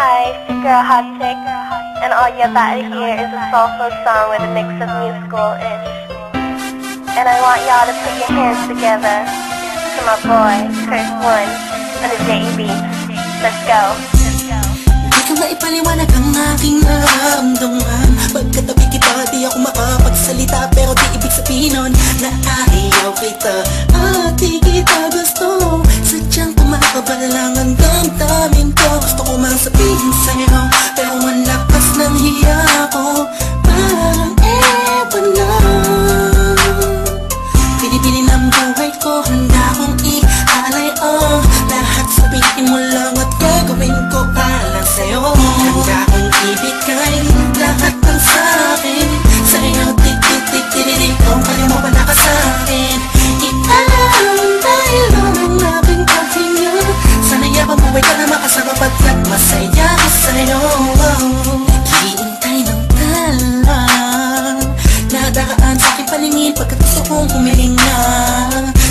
Hi, girl Hot Chick, and all you're about to hear is a soulful song with a mix of musical-ish. And I want y'all to put your hands together to my boy, Kurt One, on the JB. Let's go. Di ko maipaliwanag ang aking nararamdaman Pagkatabi kita, di ako makapagsalita Pero di ibig sabihin nun na ayaw kita damdamin ko. Gusto ko mang sabihin sa'yo Pero ang lakas ng hiya ko. Parang ewan na. Pinipili ng buhay ko Handa kong ialay ang Lahat sabihin mo lang paningin Pagkat gusto kong humiling na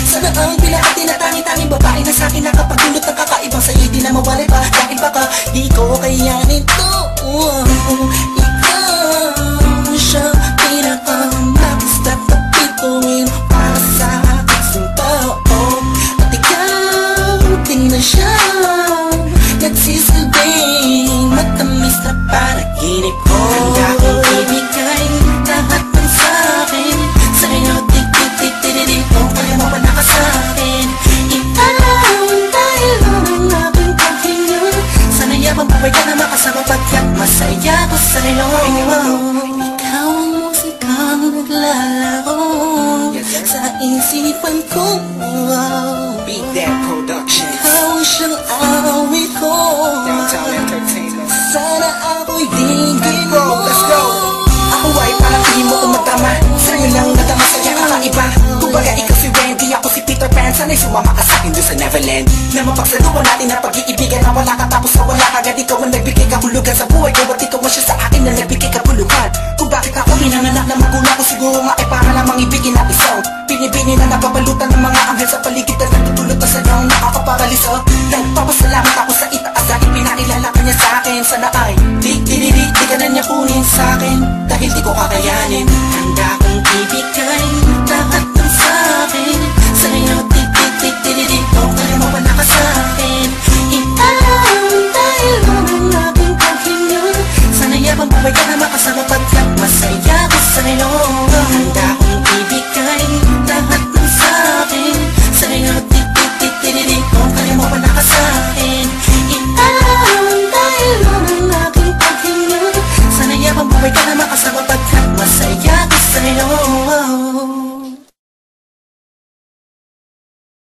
Sana ang pinaka tinatangi-tanging babae na sa'kin Nakapagdulot ng kakaibang sa'yo Di na mawalay pa. Dahil baka di ko kayanin to isipan ko Beat That Productions, Ikaw ang siyang awit ko. Sana ako'y digin mo let's go. Ako ay parang tingin mo umatama Sa'yo lang nadama sa'yo kakaiba Kumbaga ikaw si Wendy, ako si Peter Pan Sana'y sumama ka sa'kin doon sa Neverland Na mapagsaluhan natin ang pag-iibigan Na wala ka tapos na wala kagad ikaw ang nagbigay kahulugan sa buhay ko At ikaw ang siya Pinibini na nababalutan ng mga anghel sa paligid Na nagtutulot na sa ang nakakaparaliso Nagpapasalamat ako sa itaas Dahil pinakilala ka niya sa akin. Sana ay di, di, di, di, di ka na niya kunin sa akin. Dahil di ko kakayanin. Handa kong ibigay lahat Oh.